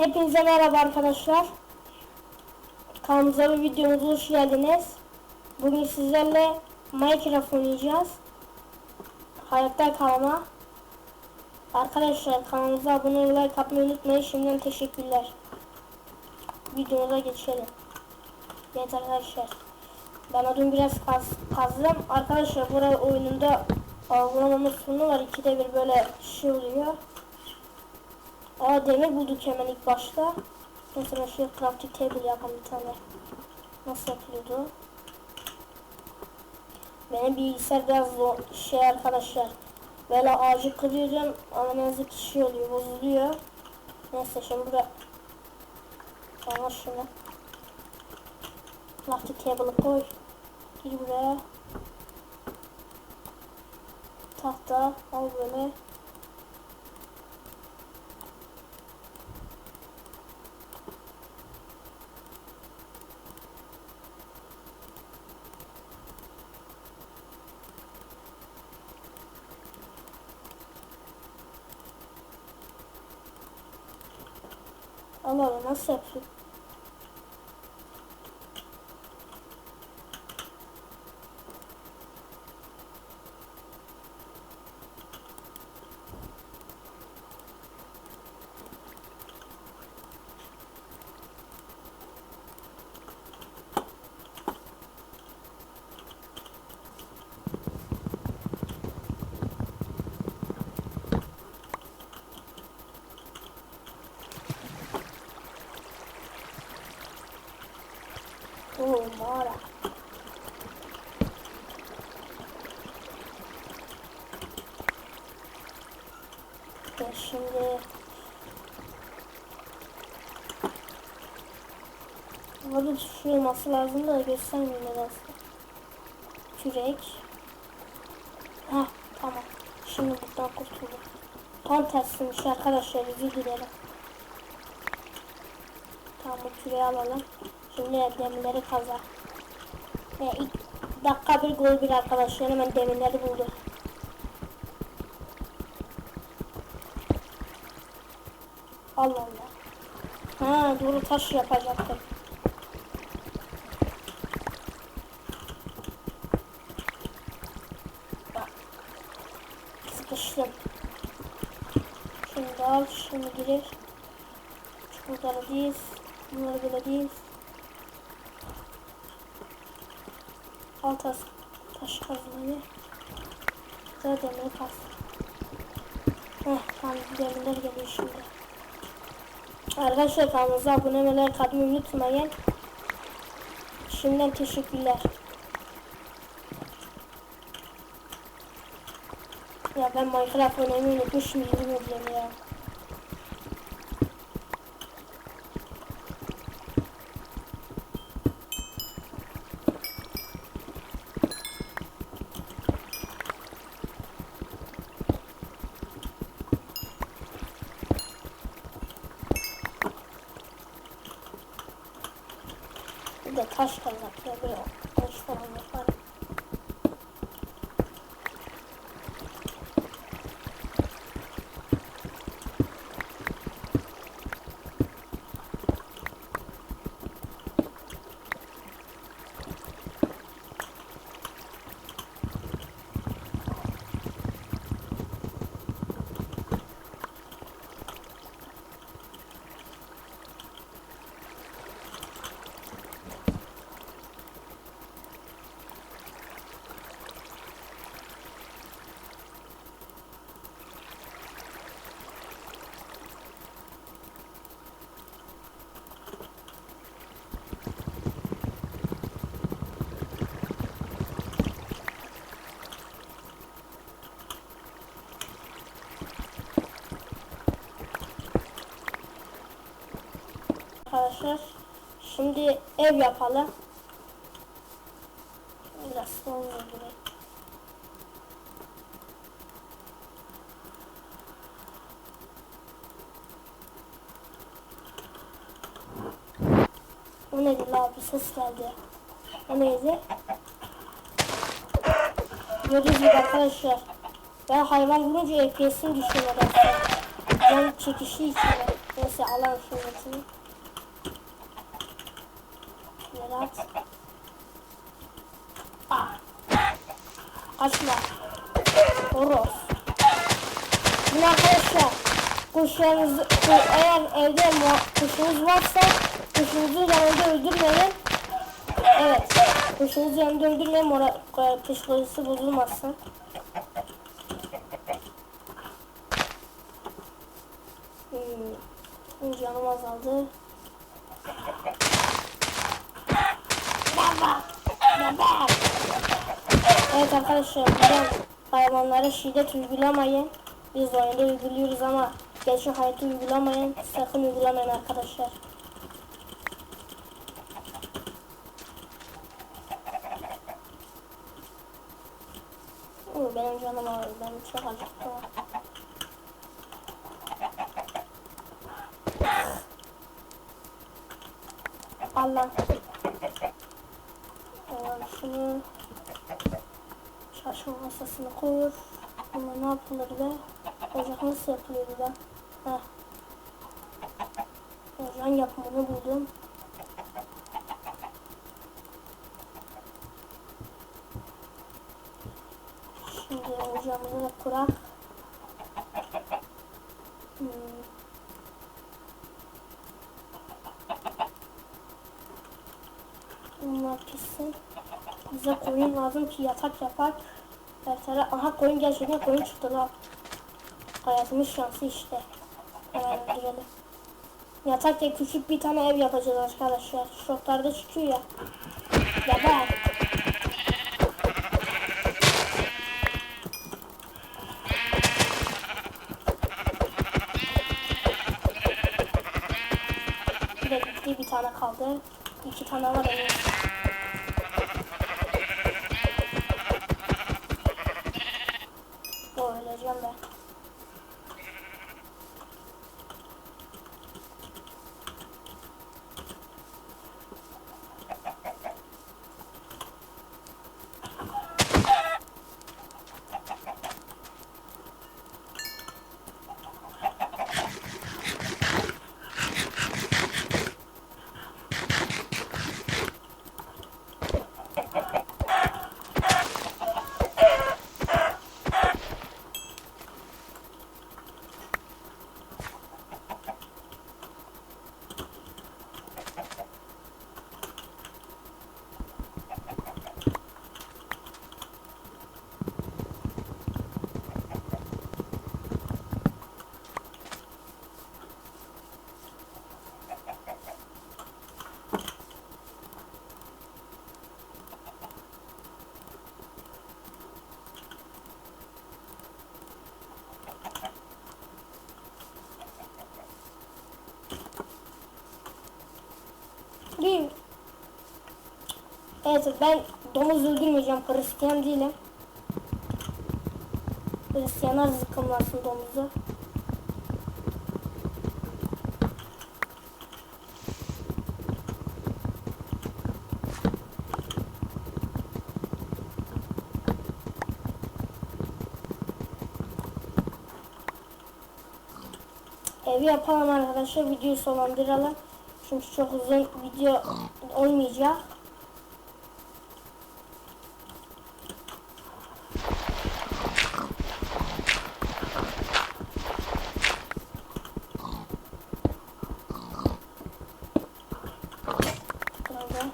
Hepinize merhaba arkadaşlar. Kanalımıza ve videomuza hoş geldiniz. Bugün sizlerle Minecraft oynayacağız. Hayatta kalma. Arkadaşlar kanalımıza abone olmayı like atmayı unutmayın. Şimdiden teşekkürler. Videomuza geçelim. Evet arkadaşlar. Ben adım biraz kaz, kazdım. Arkadaşlar buraya oyununda avlamamız sonu var. İkide bir böyle şey oluyor. Aa demir bulduk hemen ilk başta. Mesela şu crafting table yapalım bir tane. Nasıl yapılıyordu? Benim bilgisayar biraz zor şey arkadaşlar. Böyle ağacı kırıyorum ama ne yazık şey oluyor bozuluyor. Neyse şimdi burada Al şunu. Crafting table'ı koy. Gir buraya. Tahta al böyle. Allah Allah nasıl yapıyor? Oo mağara. Ya şimdi Burada şu olması lazım da göstermiyor nedense. Kürek. Heh tamam. Şimdi buradan kurtuldum. Tam tersiymiş arkadaşlar özür dilerim. Tamam bu küreği alalım. Şimdi demirleri kaza. Ve ilk dakika bir gol bir arkadaşlar hemen demirleri buldu. Allah Allah. Ha doğru taş yapacaktım. Sıkıştım. Şimdi al, şimdi girir. Çukurları diz, bunları böyle diz. Al taş, taş kazmayı. Güzel demiri kaz. Heh, tamam demirler geliyor şimdi. Arkadaşlar kanalımıza abone olmayı, katmayı unutmayın. Şimdiden teşekkürler. Ya ben Minecraft oynamayı unutmuşum yemin ediyorum ya. De taş kazak ya böyle yaparım. Arkadaşlar şimdi ev yapalım. Biraz sonra gerek. O neydi la bir ses geldi. O neydi? Gördüğünüz gibi arkadaşlar. Ben hayvan vurunca FPS'im düşüyor nedense. Ben çekişi için. Neyse alalım şunu Yere at. Kaçma. Horoz. Şimdi arkadaşlar kuşlarınızı ku- eğer evde kuşunuz varsa kuşunuzun yanında öldürmeyin. Evet. Kuşunuzun yanında öldürmeyin. Mora, e, psikolojisi bozulmasın. Hmm. Canım azaldı. Evet arkadaşlar hayvanlara şiddet uygulamayın. Biz oyunda uyguluyoruz ama gerçek hayatta uygulamayın. Sakın uygulamayın arkadaşlar. Oo, benim canım ağrıyor. Ben çok acıktım. Allah. Tamam şunu Masasını kur. Ama ne yapılır be? Ocak nasıl yapılıyordu da? Heh. Ocağın yapımını buldum. Şimdi ocağımızı da kurak. Hmm. Bunlar pişsin. Bize koyun lazım ki yatak yapar. Her taraf, aha koyun gerçekten koyun çıktı lan. Hayatımız şansı işte. Hemen öldürelim. Yatak diye küçük bir tane ev yapacağız arkadaşlar. Şoklarda çıkıyor ya. Ya ben. Bir de bir tane kaldı. İki tane var elimizde. O öleceğim ben. Değil. Evet ben domuz öldürmeyeceğim. Hristiyan değilim. Hristiyanlar zıkkımlarsın domuzu. Evi yapalım arkadaşlar. Videoyu sonlandıralım. Çünkü çok uzun video olmayacak. Burada.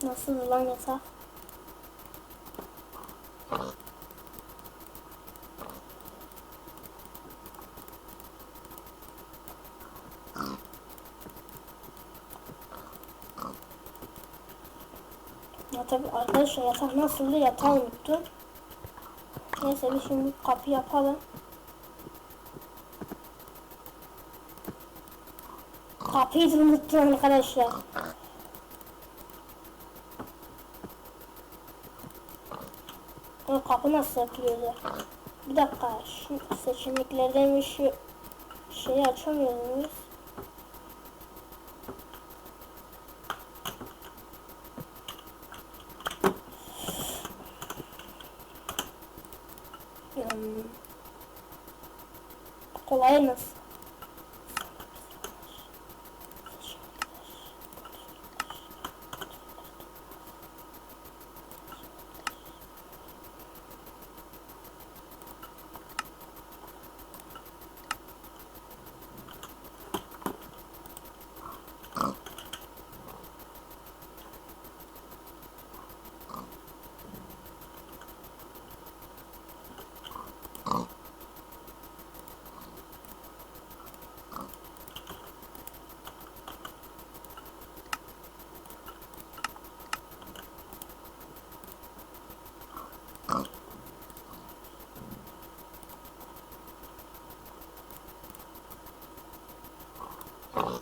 Ne Nasıl lan yatak? Ya tabi arkadaşlar yatak nasıldı yatağı unuttum. Neyse biz şimdi kapı yapalım. Kapıyı unuttum arkadaşlar. O kapı nasıl yapılıyordu? Bir dakika şu seçeneklerden bir şu şeyi açamıyor muyuz? Hmm. Kolay nasıl? Ha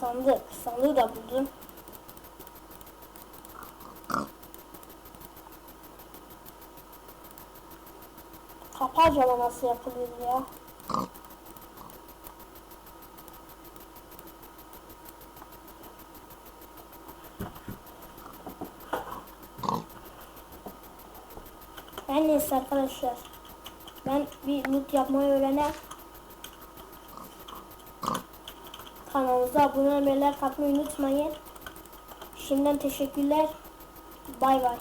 sandık. Sandığı da buldum. Kapı nasıl yapılıyor ya? Her neyse arkadaşlar. Ben bir loot yapmayı öğrenen kanalımıza abone olmayı, like unutmayın. Şimdiden teşekkürler. Bay bay.